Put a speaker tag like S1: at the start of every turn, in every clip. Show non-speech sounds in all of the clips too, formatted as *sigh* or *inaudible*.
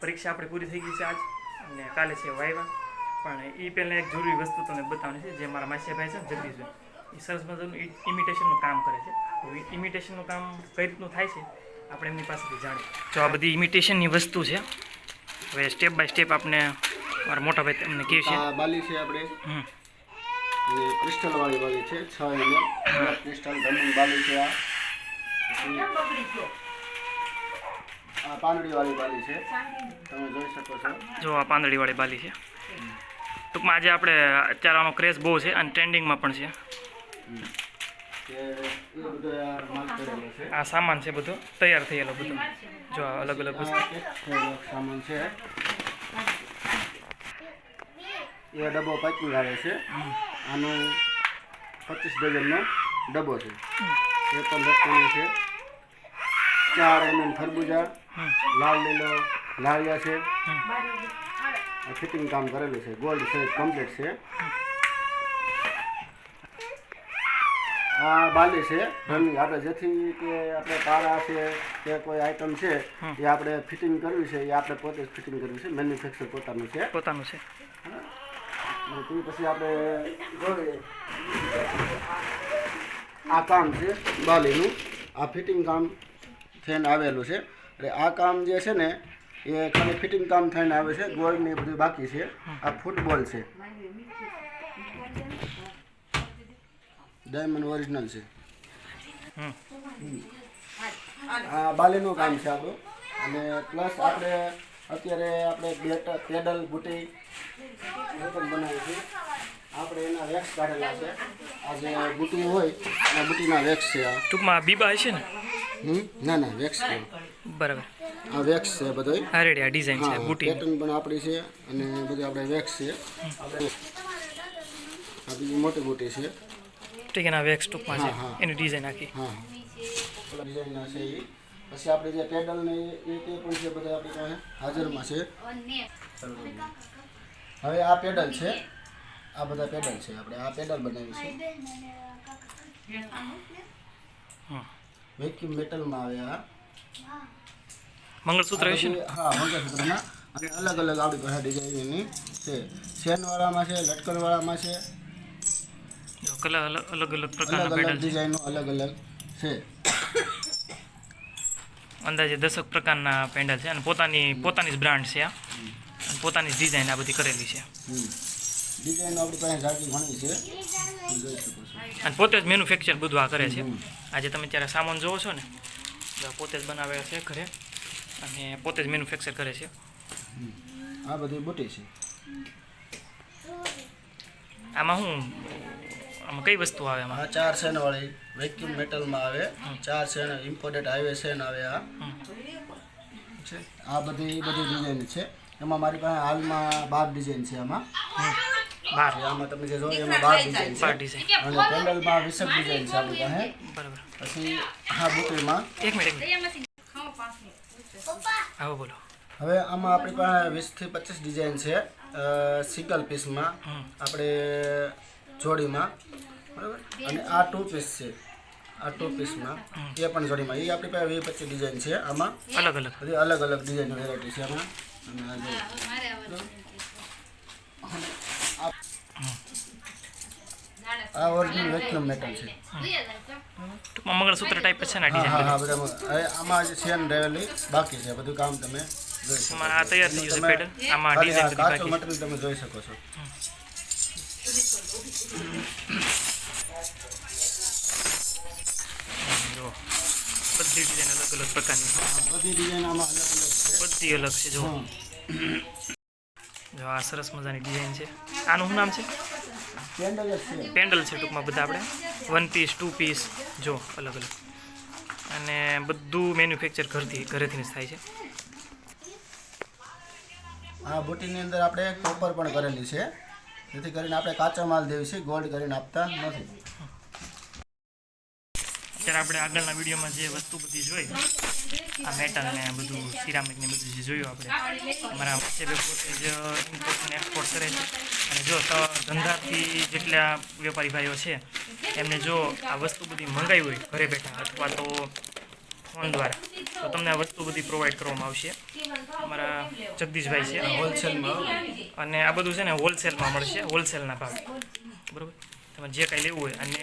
S1: પરીક્ષા આપણે પૂરી થઈ ગઈ છે આજ. અને કાલે છે વાયવા. પણ એ પહેલાં એક જરૂરી વસ્તુ તમને બતાવવાની છે જે મારા માસિયાભાઈ છે ને જગદીશ એ સરસ મજાનું ઇમિટેશનનું કામ કરે છે. તો ઇમિટેશનનું કામ કઈ રીતનું થાય છે આપણે એમની પાસેથી જાણીએ. તો આ બધી ઇમિટેશનની વસ્તુ છે હવે સ્ટેપ બાય સ્ટેપ આપણે મારા મોટા ભાઈ તમને કહે છે.
S2: બાલી છે આપણે. ક્રિસ્ટલ વાળી બાલી છે છ એમ ક્રિસ્ટલ *coughs* ગમન બાલી છે આ. આ બાલી છે. તમે જોઈ શકો છો.
S1: જો આ પાંદડીવાળી બાલી છે. ટૂંકમાં આજે આપણે અત્યારે આનો ક્રેઝ બહુ છે અને ટ્રેન્ડિંગમાં પણ છે.
S2: આ
S1: સામાન છે બધો તૈયાર થયેલો બધો. જો અલગ અલગ વસ્તુ.
S2: સામાન છે. એ ડબ્બો પાકી આવે છે. આનો પચીસ ડઝનનો ડબ્બો છે. એ પણ લટકણી છે. ચાર એમએમ ખરબૂજા લાલ લીલો લાળિયા છે. ફિટિંગ કામ કરેલું છે. ગોલ્ડ છે કમ્પ્લીટ છે. આ બાલી છે. ઘરની આપણે જેથી કે આપણે પારા છે કે કોઈ આઈટમ છે એ આપણે ફિટિંગ કરવી છે એ આપણે પોતે જ ફિટિંગ કરવી છે. મેન્યુફેક્ચર પોતાનું છે.
S1: પોતાનું છે.
S2: તે પછી આપણે જોઈએ. આ કામ છે બાલીનું. આ ફિટિંગ કામ થઈને આવેલું છે. એટલે આ કામ જે છે ને એ ખાલી ફિટિંગ કામ થઈને આવે છે. ગોળ ને બધું બાકી છે. આ ફૂટબોલ છે. ડાયમંડ ઓરિજિનલ છે. આ બાલીનું કામ છે આપણું. અને પ્લસ આપણે અત્યારે આપણે બેટ પેડલ બુટી એ પણ બનાવીએ છીએ. આપણે એના વેક્સ કાઢેલા છે. આ જે બુટી હોય એના બુટીના વેક્સ છે આ.
S1: ટૂંકમાં બીબા હશે ને?
S2: હમ? ના ના વેક્સ
S1: બરાબર.
S2: આ વેક્સ છે બધોય.
S1: હા રેડી આ ડિઝાઇન છે
S2: હા
S1: બુટી
S2: પેટર્ન પણ આપણી છે અને બધું આપણે વેક્સ છે. આ બીજી મોટી બુટી છે.
S1: ઠીક એના વેક્સ ટૂંકમાં છે
S2: હા, હા.
S1: એની ડિઝાઇન આખી.
S2: હા ડિઝાઇન છે એ પછી આપણે જે પેડલ ને એ તે પણ છે બધા આપણી પાસે હાજરમાં છે. હવે આ પેડલ છે. આ બધા પેડલ છે આપણે. આ પેડલ બનાવી છે.
S1: હમ.
S2: વેક્યુમ મેટલમાં આવે આ.
S1: મંગળસૂત્ર
S2: છે હા મંગળસૂત્રના અને અલગ અલગ આપણી પાસે ડિઝાઇનની છે. ચેનવાળામાં છે લટકણવાળામાં છે.
S1: જો કલર અલગ અલગ પ્રકારના પેડલ છે.
S2: અલગ અલગ છે.
S1: અંદાજે દસક પ્રકારના પેન્ડલ છે. અને પોતાની પોતાની જ બ્રાન્ડ છે આ. અને પોતાની જ ડિઝાઇન આ બધી કરેલી છે.
S2: ડિઝાઇન આપણી પાસે જાજી ઘણી છે. જોઈ શકો છો
S1: અને પોતે જ મેન્યુફેક્ચર બધું આ કરે છે. આજે તમે ત્યારે સામાન જોવો છો ને પોતે જ બનાવે છે ઘરે. અને પોતે જ મેન્યુફેક્ચર કરે છે.
S2: આ બધી બોટી છે.
S1: આમાં શું આમાં કઈ વસ્તુ આવે આમાં?
S2: આ ચાર સેન વાળી વેક્યુમ મેટલમાં આવે. ચાર સેન ઇમ્પોર્ટેડ હાઈવે સેન આવે આ. આ બધી બધી ડિઝાઇન છે. એમાં મારી પાસે હાલમાં બાર ડિઝાઇન છે આમાં.
S1: હમ.
S2: આમાં તમે જે જોયો એમાં બાર ડિઝાઇન છે.
S1: ડિઝાઇન
S2: અને પેન્ડલમાં વીસક ડિઝાઇન છે આપણી પાસે
S1: બરાબર.
S2: પછી હા બુટીમાં
S1: એક મિનિટ આવો બોલો.
S2: હવે આમાં આપણી પાસે વીસથી પચીસ ડિઝાઇન છે સિંગલ પીસમાં આપણે જોડીમાં બરાબર? અને આ ટુ પીસ છે. આ ટુ પીસમાં એ પણ જોડીમાં. એ આપણી પાસે વીસ પચીસ ડિઝાઇન છે આમાં.
S1: અલગ અલગ.
S2: બધી અલગ અલગ ડિઝાઇન વેરાયટી છે આમાં. અને આ ઓરિજિનલ વેક્યુમ મેટલ છે.
S1: ટૂંકમાં મંગળસૂત્ર ટાઈપ છે ને ડિઝાઇન
S2: હા હવે આમાં જે છે ને રહેલી બાકી છે બધું કામ તમે જોઈ શકો
S1: આ તૈયાર થઈ જશે પેડલ આમાં ડિઝાઇન બધી બાકી.
S2: મટીરિયલ તમે જોઈ શકો છો.
S1: જો બધી ડિઝાઇન અલગ અલગ પ્રકારની.
S2: બધી ડિઝાઇન આમાં અલગ અલગ છે.
S1: બધી અલગ છે જો. જો આ સરસ મજાની ડિઝાઇન છે. આનું શું નામ છે?
S2: પેન્ડલ છે.
S1: ટૂંકમાં બધા આપણે. વન પીસ ટુ પીસ જો અલગ અલગ. અને બધું મેન્યુફેક્ચર ઘરથી ઘરેથી જ થાય છે.
S2: આ બુટીની અંદર આપણે કોપર પણ કરેલી છે. જેથી કરીને આપણે કાચો માલ દેવી છે ગોલ્ડ કરીને આપતા નથી.
S1: અત્યારે આપણે આગળના વિડીયોમાં જે વસ્તુ બધી જોઈ આ મેટલ ને બધું સિરામિક ને બધું જે જોયું આપણે અમારા માસીબે પોતે જ ઇમ્પોર્ટ અને એક્સપોર્ટ કરે છે. અને જો ધંધાથી જેટલા વેપારી ભાઈઓ છે એમને જો આ વસ્તુ બધી મંગાવી હોય ઘરે બેઠા અથવા તો ફોન દ્વારા તો તમને આ વસ્તુ બધી પ્રોવાઈડ કરવામાં આવશે. અમારા જગદીશભાઈ છે.
S2: હોલસેલમાં
S1: અને આ બધું છે ને હોલસેલમાં મળશે હોલસેલના ભાવે બરાબર? તમે જે કાંઈ લેવું હોય અને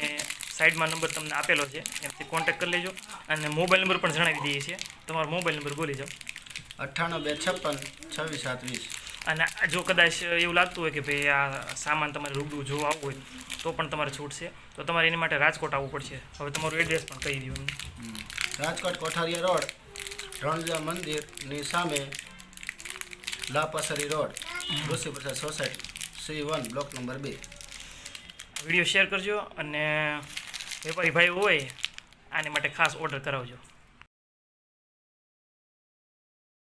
S1: સાઈડમાં નંબર તમને આપેલો છે એમથી કોન્ટેક્ટ કરી લેજો અને મોબાઈલ નંબર પણ જણાવી દઈએ છીએ. તમારો મોબાઈલ નંબર બોલી જાઓ.
S2: અઠ્ઠાણું બે છપ્પન છવ્વીસ સાત વીસ.
S1: અને જો કદાચ એવું લાગતું હોય કે ભાઈ આ સામાન તમારે રૂબરૂ જોવા આવવું હોય તો પણ તમારે છૂટ છે. તો તમારે એની માટે રાજકોટ આવવું પડશે. હવે તમારું એડ્રેસ પણ કહી દો
S2: રાજકોટ કોઠારીયા રોડ રણજા મંદિરની સામે Lapasari road Rishi Prasad society C one block number બે.
S1: વીડિયો શેર કરજો અને વેપારી ભાઈ હોય આની માટે ખાસ ઓર્ડર કરાવજો.